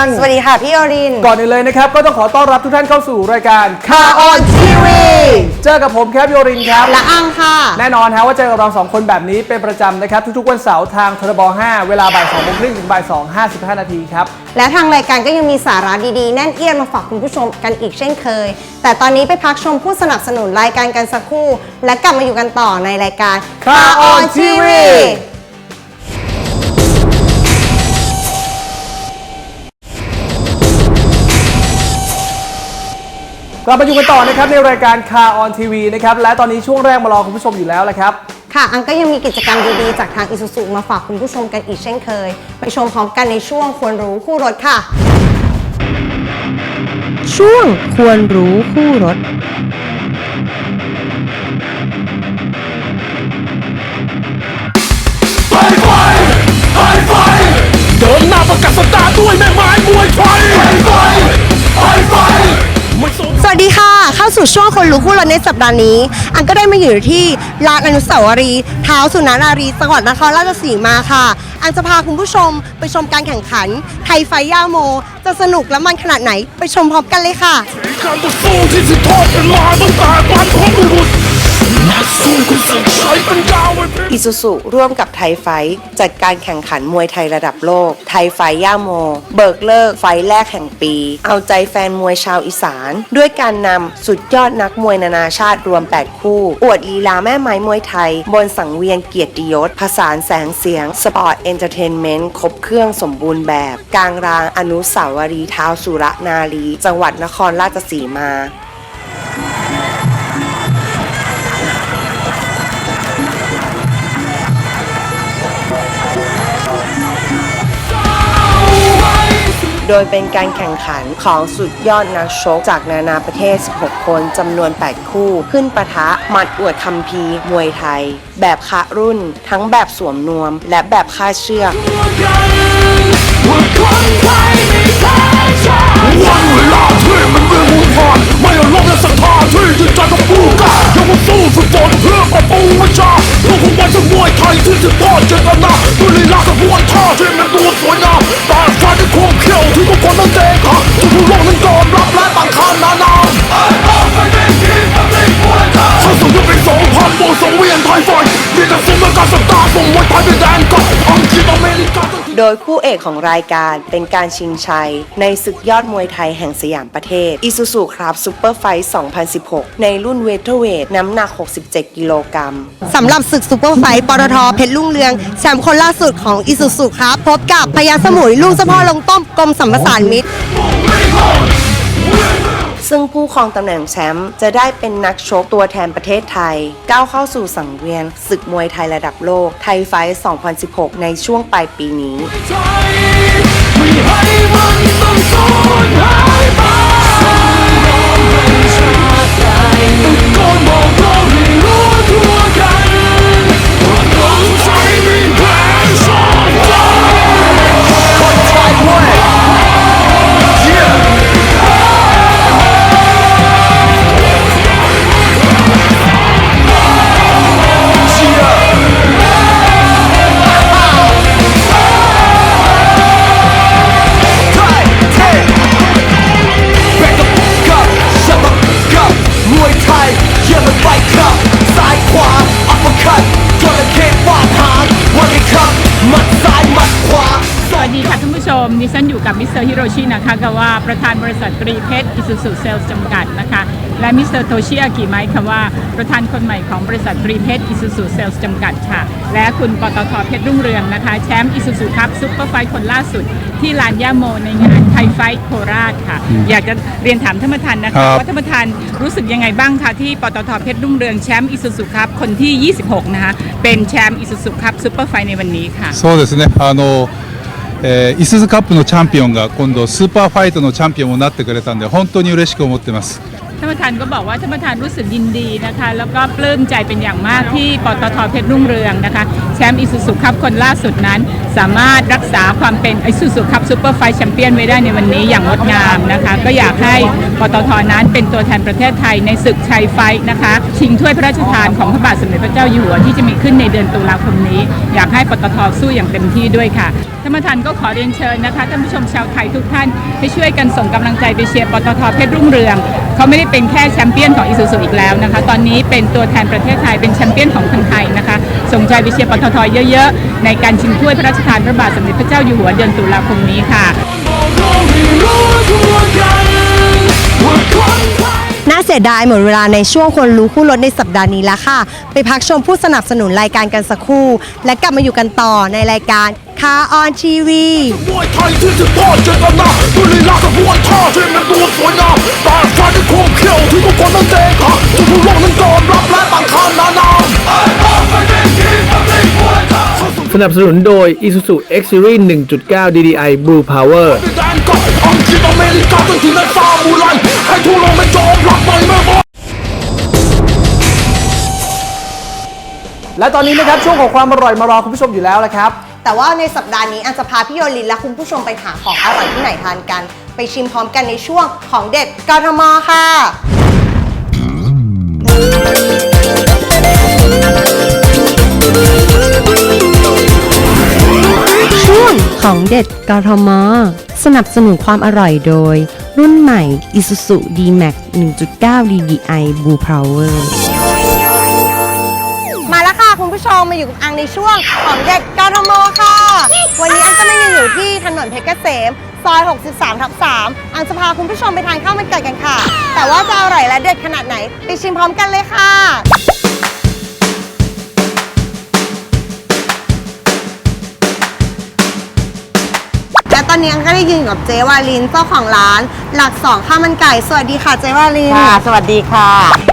น้องนางสวัสดีค่ะ พี่โอริน ก่อนอื่นเลยนะครับ ก็ต้องขอต้อนรับทุกท่านเข้าสู่รายการคาออนทีวีเจอกับผมแคปโยรินครับ และอังค่ะ แน่นอนฮะว่าเจอกับเราสองคนแบบนี้เป็นประจำนะครับ ทุกๆวันเสาร์ทางทรบ5 เวลาบ่าย2โมงครึ่งถึงบ่าย2 55 นาทีครับ และทางรายการก็ยังมีสาระดีๆ แน่นเอียดมาฝากคุณผู้ชมกันอีกเช่นเคย แต่ตอนนี้ไปพักชมผู้สนับสนุนรายการกันสักครู่ และกลับมาอยู่กันต่อในรายการ Car on TV กลับมาอยู่กันต่อนะครับในรายการ Car on TV นะครับและตอนนี้ช่วงแรกมารอคุณผู้ชมอยู่แล้วแหละครับ ค่ะ อังก็ยังมีกิจกรรมดีๆ จากทางอิสุสุมาฝากคุณผู้ชมกันอีกเช่นเคย ไปชมพร้อมกันในช่วงควรรู้คู่รถค่ะ ช่วงควรรู้คู่รถ ไฟไฟไฟไฟเดินหน้าประกาศสตาร์ด้วยแม่ไม้มวยไฟไฟไฟไฟไฟไม่ สวัสดีค่ะ เข้าสู่ช่วงคนรู้คู่ราในสัปดาห์นี้ อันก็ได้มาอยู่ที่ลานอนุสาวรีย์เท้าสุนานารีจังหวัดนครราชสีมาค่ะ อันจะพาคุณผู้ชมไปชมการแข่งขัน ไทยไฟย่าโม จะสนุกและมันขนาดไหนไปชมพร้อมกันเลยค่ะ การต่อสู้ที่สืบทอดกันมาตั้งแต่บร ซูซุร่วมกับไทยไฟจัดการแข่งขันมวยไทยระดับโลก ไทยไฟย่าโม เบิกเลิกไฟแรกแห่งปี เอาใจแฟนมวยชาวอีสาน ด้วยการนำสุดยอดนักมวยนานาชาติรวม 8 คู่ อวดลีลาแม่ไม้มวยไทย บนสังเวียนเกียรติยศผสานแสงเสียง สปอร์ตเอนเตอร์เทนเมนต์ครบเครื่องสมบูรณ์แบบ กลางรางอนุสาวรีย์เท้าสุรนารี จังหวัดนครราชสีมา โดยเป็นการแข่งขันของสุดยอดนักชกจากนานาประเทศ 16 คนจำนวน 8 คู่ ขึ้นปะทะหมัดอวดคัมภีร์มวยไทย แบบคะรุ่น ทั้งแบบสวมนวม และแบบคาดเชือก วันเวลาที่มันเรื่องมุ่งผ่านไม่เอาลบและศรัทธาที่จิตใจต้องผู้กล้ายังมาสู้ฝึกฝนเพื่อปรับปรุงวิชาเพื่องว้ซึ่งมวยไทยที่สืบทอดเจตนาด้วยลีลากระบวนท่าที่มันดูสวยงามตาฟ้าที่ควงเขี้ยวที่ทุกคนต้องเตะขาทุกผู้โลกนั้นยอมรับและต่างขานนานามเข้าสู่ยุคปีสองพันบวกสองเวียนไทยไฟมีแต่สมการสตาส่งมวยไทยไปแดนกับอังกฤษอเมริก โดยคู่เอกของรายการเป็นการชิงชัย ในศึกยอดมวยไทยแห่งสยามประเทศอิซูซูครับซูเปอร์ไฟท์2016 ในรุ่นเวทเทอร์เวทน้ำหนัก 67 กิโลกรัมสำหรับศึกซูเปอร์ไฟท์ปตทเพชรลุ่งเรืองแชมป์คนล่าสุดของอิสุสุครับ พบกับพยาสมุยลูกสะพ่อลงต้มกรมสัมปสานมิตร ซึ่งผู้ครองตำแหน่งแชมป์จะได้เป็นนักชกตัวแทนประเทศไทย ก้าวเข้าสู่สังเวียนศึกมวยไทยระดับโลกไทยไฟท์2016 ในช่วงปลายปีนี้ ฉันอยู่กับมิสเตอร์ฮิโรชินะคะกาวาประธานบริษัทตรีเพชรอิสุสุเซลส์จำกัดนะคะ และมิสเตอร์โทชิอากิไมค์คาวาประธานคนใหม่ของบริษัทตรีเพชรอิสุสุเซลส์จำกัดค่ะ และคุณปตทเพชรรุ่งเรืองนะคะ แชมป์อิสุสุคัพซุปเปอร์ไฟท์คนล่าสุด ที่ลานย่าโมในงานไทยไฟท์โคราชค่ะ อยากจะเรียนถามท่านประธานนะคะว่าท่านประธานรู้สึกยังไงบ้างคะที่ปตทเพชรรุ่งเรืองแชมป์อิสุสุคัพคนที่ 26 นะคะเป็นแชมป์อิสุสุคัพซุปเปอร์ไฟท์ในวันนี้ค่ะ そうですね、あの えー、イスズカップのチャンピオンが今度スーパーファイトのチャンピオンになってくれたんで本当に嬉しく思ってます ท่านประธานก็บอกว่าท่านประธานรู้สึกยินดีนะคะ แล้วก็ปลื้มใจเป็นอย่างมากที่ปตทเพชรรุ่งเรืองนะคะ แชมป์อิสุสุคัพคนล่าสุดนั้น สามารถรักษาความเป็นอิสุสุคัพซูเปอร์ไฟท์แชมเปี้ยนไว้ได้ในวันนี้อย่างงดงามนะคะ ก็อยากให้ปตทนั้นเป็นตัวแทนประเทศไทยในศึกชัยไฟท์นะคะ ชิงถ้วยพระราชทานของพระบาทสมเด็จพระเจ้าอยู่หัวที่จะมีขึ้นในเดือนตุลาคมนี้ อยากให้ปตทสู้อย่างเต็มที่ด้วยค่ะท่ านานประธานก็ขอเรียนเชิญนะคะท่านผู้ชมชาวไทยทุกท่านให้ช่วยกันส่งกำลังใจไปเชียร์ปตทเพชรรุ่งเรืองเขาไม่ได้เป็นแค่แชมเปี้ยนของอิสุสุอีกแล้วนะคะ ตอนนี้เป็นตัวแทนประเทศไทยเป็นแชมเปี้ยนของคนไทยนะคะส่งใจไปเชียร์ปตทเยอะๆ ในการชิงถ้วยพระราชทานพระบาทสมเด็จพระเจ้าอยู่หัวเดือนตุลาคมนี้ค่ะน่าเสียดายหมดเวลาในช่วงคนรู้คู่รถในสัปดาห์นี้แล้วค่ะ ไปพักชมผู้สนับสนุนรายการกันสักครู่ และกลับมาอยู่กันต่อในรายการ คาออนทีวี มวยไทยที่อเจตนาดุลีลากับมวยท่าที่มันดูสวยงามต่ฟ้าที่คมเขี้ยวที่ทุกคนนั้นเตะขาทุกผู้โลกนั้นยอมรับและต่างขานานามสนับสนุนโดย Isuzu X Series 1.9 DDI Blue Power แดนไก่อังกฤษอเมริกาจนถึงในซามูไรให้ทั่วโลกไม่ยอมรับไม่แม่บอ และตอนนี้นะครับช่วงของความอร่อยมารอคุณผู้ชมอยู่แล้วละครับ แต่ว่าในสัปดาห์นี้อันจะพาพี่โยลินและคุณผู้ชมไปหาของอร่อยที่ไหนทานกัน ไปชิมพร้อมกันในช่วงของเด็ดกทมค่ะ ช่วงของเด็ดกทม สนับสนุนความอร่อยโดย รุ่นใหม่ Isuzu D-Max 1.9 DDI Blue Power ผู้ชมมาอยู่กับอังในช่วงของเด็ดกทมค่ะ วันนี้อังก็มายืนอยู่ที่ถนนเพชรเกษมซอย 63 ทับ 3 อังจะพาคุณผู้ชมไปทานข้าวมันไก่กันค่ะ แต่ว่าจะอร่อยและเด็ดขนาดไหน ไปชิมพร้อมกันเลยค่ะ และตอนนี้อังก็ได้ยืนอยู่กับเจวาลินเจ้าของร้าน หลักสองข้าวมันไก่ สวัสดีค่ะเจวาลิน ค่ะ สวัสดีค่ะ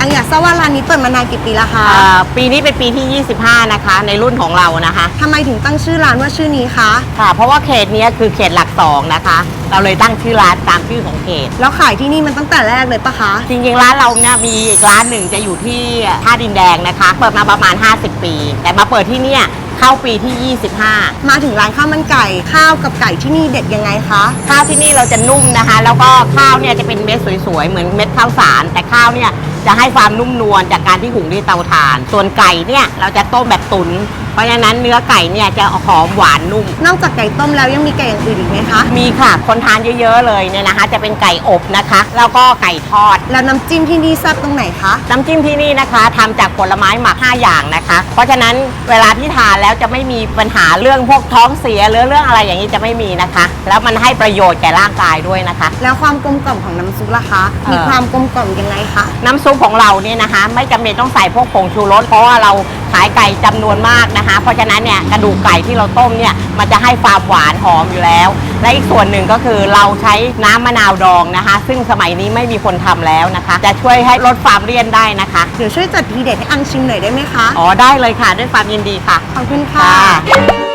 อังอยากทราบว่าร้านนี้เปิดมานานกี่ปีแล้วคะอ่าปีนี้เป็นปีที่ 25 นะคะ ในรุ่นของเรานะคะ ทำไมถึงตั้งชื่อร้านว่าชื่อนี้คะ ค่ะ เพราะว่าเขตเนี้ยคือเขตหลักสองนะคะ เราเลยตั้งชื่อร้านตามชื่อของเขต แล้วขายที่นี่มันตั้งแต่แรกเลยปะคะ จริงๆร้านเราเนี่ยมีอีกร้านหนึ่งจะอยู่ที่ท่าดินแดงนะคะ เปิดมาประมาณ 50 ปี แต่มาเปิดที่เนี่ยเข้าปีที่ 25 มาถึงร้านข้าวมันไก่ข้าวกับไก่ที่นี่เด็ดยังไงคะ ข้าวที่นี่เราจะนุ่มนะคะ แล้วก็ข้าวเนี่ยจะเป็นเม็ดสวยๆ เหมือนเม็ดข้าวสาร แต่ข้าวเนี่ย จะให้ความนุ่มนวลจากการที่หุงด้วยเตาถ่าน ส่วนไก่เนี่ยเราจะต้มแบบตุนเพราะฉะนั้นเนื้อไก่เนี่ยจะหอมหวานนุ่ม นอกจากไก่ต้มแล้วยังมีไก่อย่างอื่นอีกไหมคะ มีค่ะ คนทานเยอะๆเลยเนี่ยนะคะ จะเป็นไก่อบนะคะ แล้วก็ไก่ทอด แล้วน้ำจิ้มที่นี่แซ่บตรงไหนคะ น้ำจิ้มที่นี่นะคะทำจากผลไม้หมัก 5 อย่างนะคะ เพราะฉะนั้นเวลาที่ทานแล้วจะไม่มีปัญหาเรื่องพวกท้องเสียหรือเรื่องอะไรอย่างนี้จะไม่มีนะคะ แล้วมันให้ประโยชน์แก่ร่างกายด้วยนะคะ แล้วความกลมกล่อมของน้ำซุปล่ะคะ มีเอ่อความกลมกล่อมยังไงคะ น้ำซุปของเราเนี่ยนะคะ ไม่จำเป็นต้องใส่พวกผงชูรสเพราะว่าเราขายไก่จำนวนมากนะคะ เพราะฉะนั้นเนี่ยกระดูกไก่ที่เราต้มเนี่ยมันจะให้ความหวานหอมอยู่แล้ว และอีกส่วนหนึ่งก็คือเราใช้น้ำมะนาวดองนะคะ ซึ่งสมัยนี้ไม่มีคนทำแล้วนะคะ จะช่วยให้ลดความเลี่ยนได้นะคะ เดี๋ยวช่วยจัดทีเด็ดให้อังชิมหน่อยได้ไหมคะ อ๋อได้เลยค่ะด้วยความยินดีค่ะ ขอบคุณค่ะ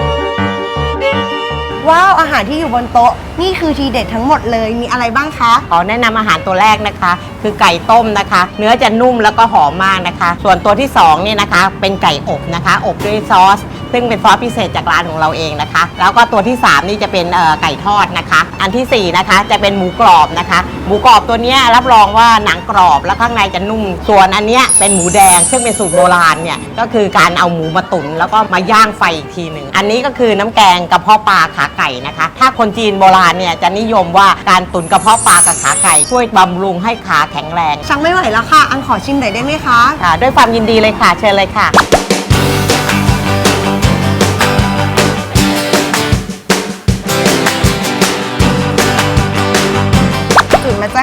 ว้าวอาหารที่อยู่บนโต๊ะ นี่คือทีเด็ดทั้งหมดเลยมีอะไรบ้างคะ ขอแนะนำอาหารตัวแรกนะคะ คือไก่ต้มนะคะ เนื้อจะนุ่มแล้วก็หอมมากนะคะ ส่วนตัวที่2เนี่ยนะคะ เป็นไก่อบนะคะ อบด้วยซอส ซึ่งเป็นซอสพิเศษจากร้านของเราเองนะคะ แล้วก็ตัวที่ 3 นี่จะเป็นเอ่อไก่ทอดนะคะ อันทีสี่ 4 นะคะจะเป็นหมูกรอบนะคะ หมูกรอบตัวเนี้ยรับรองว่าหนังกรอบแล้วข้างในจะนุ่ม ส่วนอันเนี้ยเป็นหมูแดง ซึ่งเป็นสูตรโบราณเนี่ยก็คือการเอาหมูมาตุ๋นแล้วก็มาย่างไฟอีกทีหนึ่งอันนี้ก็คือน้ำแกงกระเพาะปลาขาไก่นะคะ ถ้าคนจีนโบราณเนี่ยจะนิยมว่าการตุ๋นกระเพาะปลากับขาไก่ช่วยบำรุงให้ขาแข็งแรง ชักไม่ไหวแล้วค่ะ อังขอชิมหน่อยได้ไหมคะ ค่ะ ด้วยความยินดีเลยค่ะ เชิญเลยค่ะ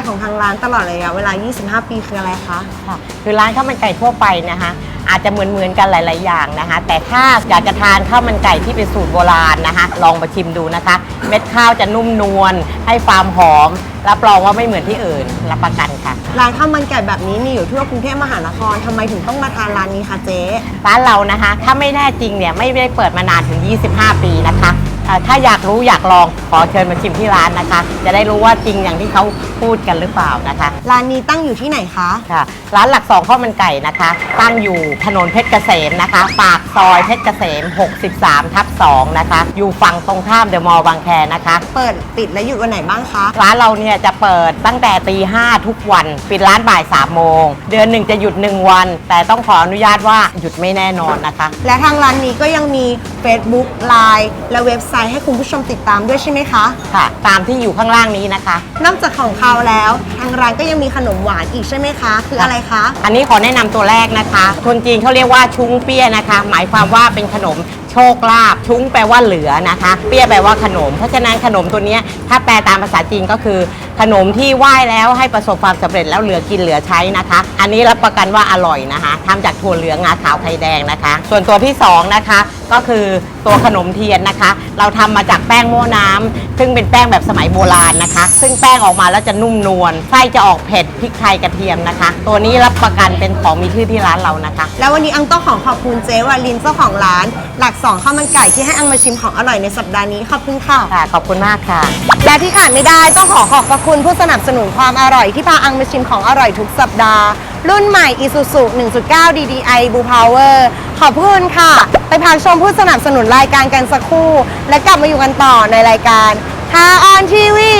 ของทางร้านตลอดระยะเวลา 25 ปีคืออะไรคะ ค่ะคือร้านข้าวมันไก่ทั่วไปนะคะ อาจจะเหมือนเหมือนๆกันหลาย ๆ อย่างนะคะ แต่ถ้าอยากจะทานข้าวมันไก่ที่เป็นสูตรโบราณนะคะ ลองมาชิมดูนะคะ เม็ดข้าวจะนุ่มนวลให้ความหอมรับรองว่าไม่เหมือนที่อื่นรับประกันค่ะ ร้านข้าวมันไก่แบบนี้มีอยู่ทั่วกรุงเทพมหานครทำไมถึงต้องมาทานร้านนี้คะเจ๊ ร้านเรานะคะ ถ้าไม่แน่จริงเนี่ยไม่ได้เปิดมานานถึง 25 ปีนะคะ อ่าถ้าอยากรู้อยากลองขอเชิญมาชิมที่ร้านนะคะ จะได้รู้ว่าจริงอย่างที่เขาพูดกันหรือเปล่านะคะ ร้านนี้ตั้งอยู่ที่ไหนคะ ค่ะร้านหลักสองข้าวมันไก่นะคะ ตั้งอยู่ถนนเพชรเกษมนะคะ ปากซอยเพชรเกษม 63 ทับ 2 นะคะ อยู่ฝั่งตรงข้ามเดอะมอลล์บางแคนะคะ เปิดปิดและหยุดวันไหนบ้างคะ ร้านเราเนี่ยจะเปิดตั้งแต่ตีห้าทุกวัน ปิดร้านบ่าย3โมง เดือนหนึ่งจะหยุด 1 วัน แต่ต้องขออนุญาตว่าหยุดไม่แน่นอนนะคะ และทางร้านนี้ก็ยังมี Facebook Line และเว็บไซต์ให้คุณผู้ชมติดตามด้วยใช่ไหมคะ ค่ะ ตามที่อยู่ข้างล่างนี้นะคะ นอกจากของคาวแล้ว ทางร้านก็ยังมีขนมหวานอีกใช่ไหมคะ คืออะไรคะ อันนี้ขอแนะนำตัวแรกนะคะ คนจีนเขาเรียกว่าชุ้งเปี้ยนะคะ หมายความว่าเป็นขนมโชคลาภชุ้งแปลว่าเหลือนะคะ เปี้ยแปลว่าขนม เพราะฉะนั้นขนมตัวนี้ถ้าแปลตามภาษาจีนก็คือ ขนมที่ไหว้แล้วให้ประสบความสำเร็จแล้วเหลือกินเหลือใช้นะคะ อันนี้รับประกันว่าอร่อยนะคะทำจากถั่วเหลืองงาขาวไข่แดงนะคะ ส่วนตัวที่สองนะคะก็คือตัวขนมเทียนนะคะ เราทำมาจากแป้งโม่น้ำซึ่งเป็นแป้งแบบสมัยโบราณนะคะ ซึ่งแป้งออกมาแล้วจะนุ่มนวลไส้จะออกเผ็ดพริกไทยกระเทียมนะคะ ตัวนี้รับประกันเป็นของมีชื่อที่ร้านเรานะคะ แล้ววันนี้อังต้องขอขอบคุณเจ๊วาลินเจ้าของร้านหลักสองข้าวมันไก่ที่ให้อังมาชิมของอร่อยในสัปดาห์นี้ขอบคุณค่ะ ค่ะ ขอบคุณมากค่ะ และที่ขาดไม่ได้ต้องขอขอบพระคุณผู้สนับสนุนความอร่อยที่พาอังมาชิมของอร่อยทุกสัปดาห์ รุ่นใหม่ Isuzu 1.9 DDI Blue Power ขอบคุณค่ะ ไปพักชมผู้สนับสนุนรายการกันสักครู่ และกลับมาอยู่กันต่อในรายการฮาออนทีวี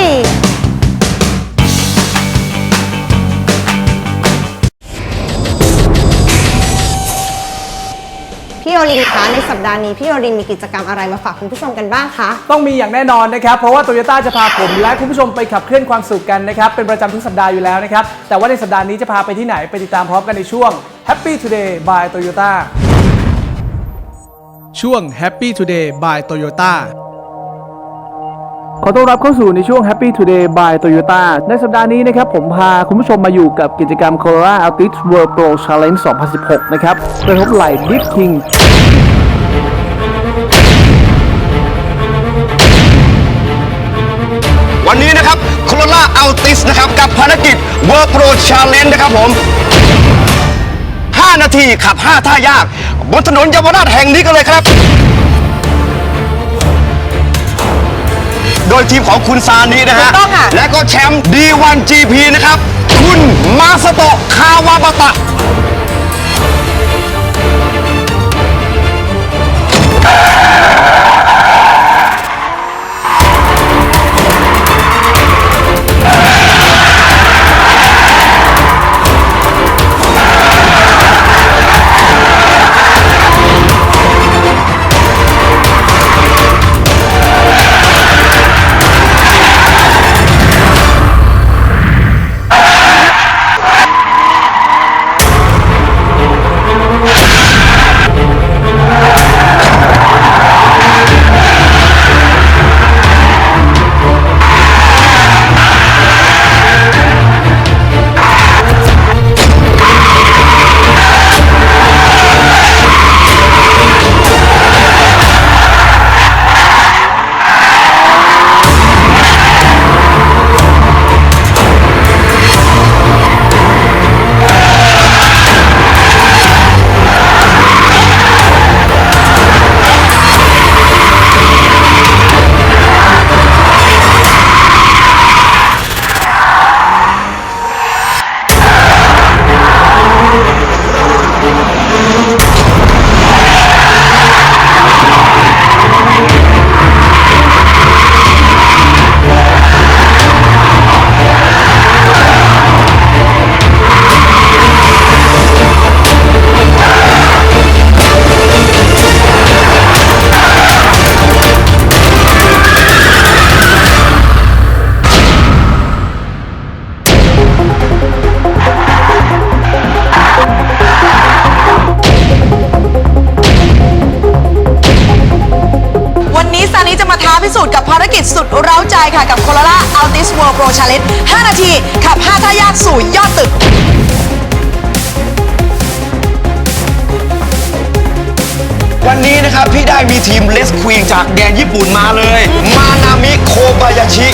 รินคะในสัปดาห์นี้พี่โอลินมีกิจกรรมอะไรมาฝากคุณผู้ชมกันบ้างคะ ต้องมีอย่างแน่นอนนะครับ เพราะว่าโตโยต้าจะพาผมและคุณผู้ชมไปขับเคลื่อนความสุขกันนะครับ เป็นประจำทุกสัปดาห์อยู่แล้วนะครับ แต่ว่าในสัปดาห์นี้จะพาไปที่ไหนไปติดตามพร้อมกันในช่วง Happy Today by Toyota ช่วง Happy Today by Toyota ขอต้อนรับเข้าสู่ในช่วง Happy Today by Toyota ในสัปดาห์นี้นะครับผมพาคุณผู้ชมมาอยู่กับกิจกรรม Corolla Altis World Pro Challenge 2016 นะครับโดยพบไหล่ Deep King วัน Corolla Altis นะครับ กับภารกิจ World Pro Challenge นะครับผม 5 นาทีขับ 5 ท่ายาก บนถนนเยาวราชแห่งนี้กันเลยครับ โดยทีมของคุณซานีนะฮะ ถูกต้องค่ะ และก็แชมป์ D1 GP นะครับ คุณมาสโตะคาวาบาตะ นนี้นะครับพี่ได้มีทีมเลสควีนจากแดนญี่ปุ่นมาเลย มานามิโคบายาชิ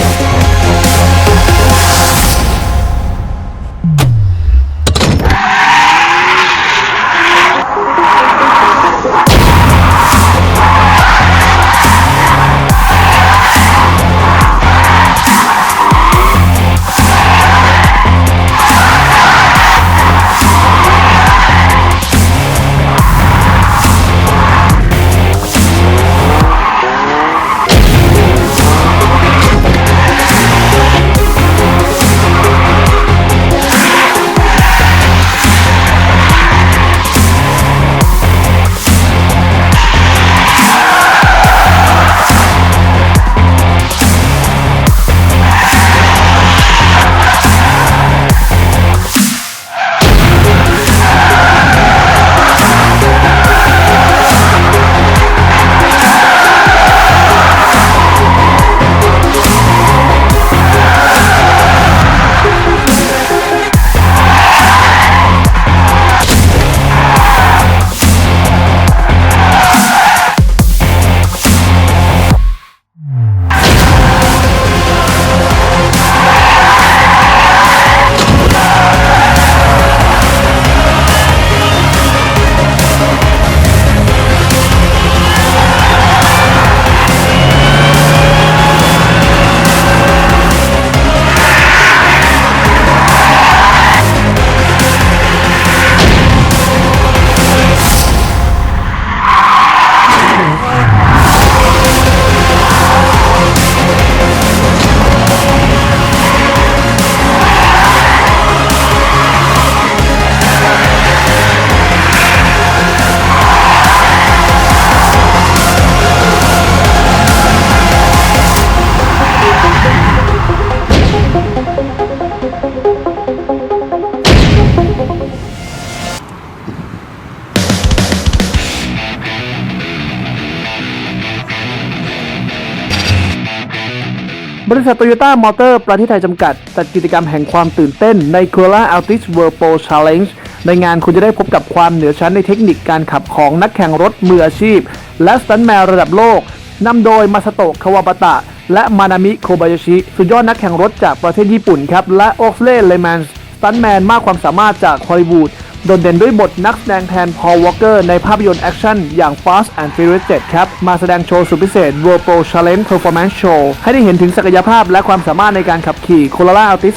ษัทโตโยต้ามอเตอร์ประเทศไทยจำกัด จัดกิจกรรมแห่งความตื่นเต้นใน c o r a Altis World Pro Challenge ในงานคุณจะได้พบกับความเหนือชั้นในเทคนิคการขับของนักแข่งรถมืออาชีพ และสตันแมนระดับโลกนำโดยมาสโตะคาวาบาตะ และมานามิโคบายาชิสุดยอดนักแข่งรถจากประเทศญี่ปุ่นครับ และโอกเล่เลแมนสตันแมนมากความสามารถจากฮอลลีวูด โดดเด่นด้วยบทนักแสดงแทนพอลวอลเกอร์ในภาพยนตร์แอคชั่นอย่าง Fast and Furious 7 ครับ มาแสดงโชว์สุดพิเศษ World Pro Challenge Performance Show ให้ได้เห็นถึงศักยภาพและความสามารถในการขับขี่ Corolla Altis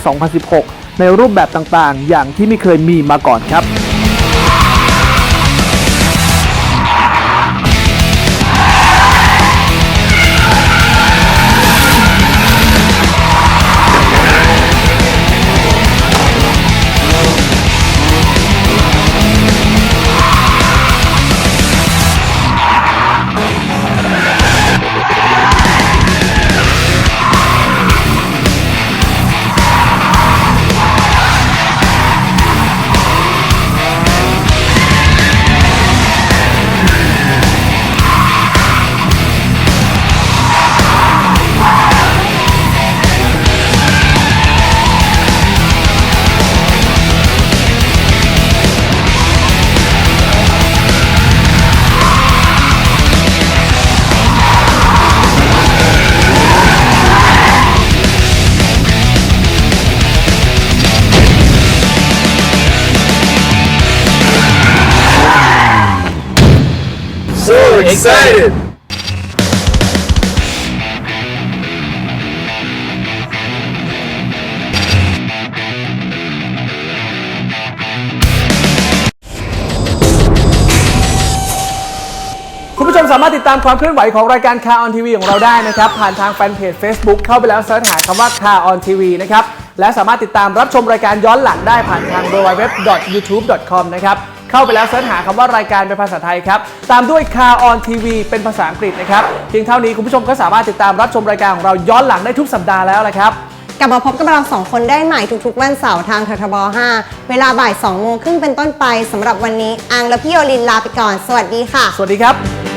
2016 ในรูปแบบต่างๆ อย่างที่ไม่เคยมีมาก่อนครับ Excited! คุณผู้ชมสามารถติดตามความเคลื่อนไหวของรายการ Car on TV ของเราได้นะครับ ผ่านทางแฟนเพจ Facebook เข้าไปแล้วเสิร์ชหาคำว่า Car on TV นะครับ และสามารถติดตามรับชมรายการย้อนหลังได้ผ่านทาง www.youtube.com นะครับ เข้าไปแล้วเสิร์ชหาคำว่ารายการเป็นภาษาไทยครับ ตามด้วย Car on TV เป็นภาษาอังกฤษนะครับเพียงเท่านี้คุณผู้ชมก็สามารถติดตามรับชมรายการของเราย้อนหลังได้ทุกสัปดาห์แล้วละครับกลับมาพบกับเราสองคนได้ใหม่ทุกๆ วันเสาร์ทางททบ 5 เวลาบ่าย2โมงครึ่งเป็นต้นไปสำหรับวันนี้อังและพี่โยลินลาไปก่อน สวัสดีค่ะ สวัสดีครับ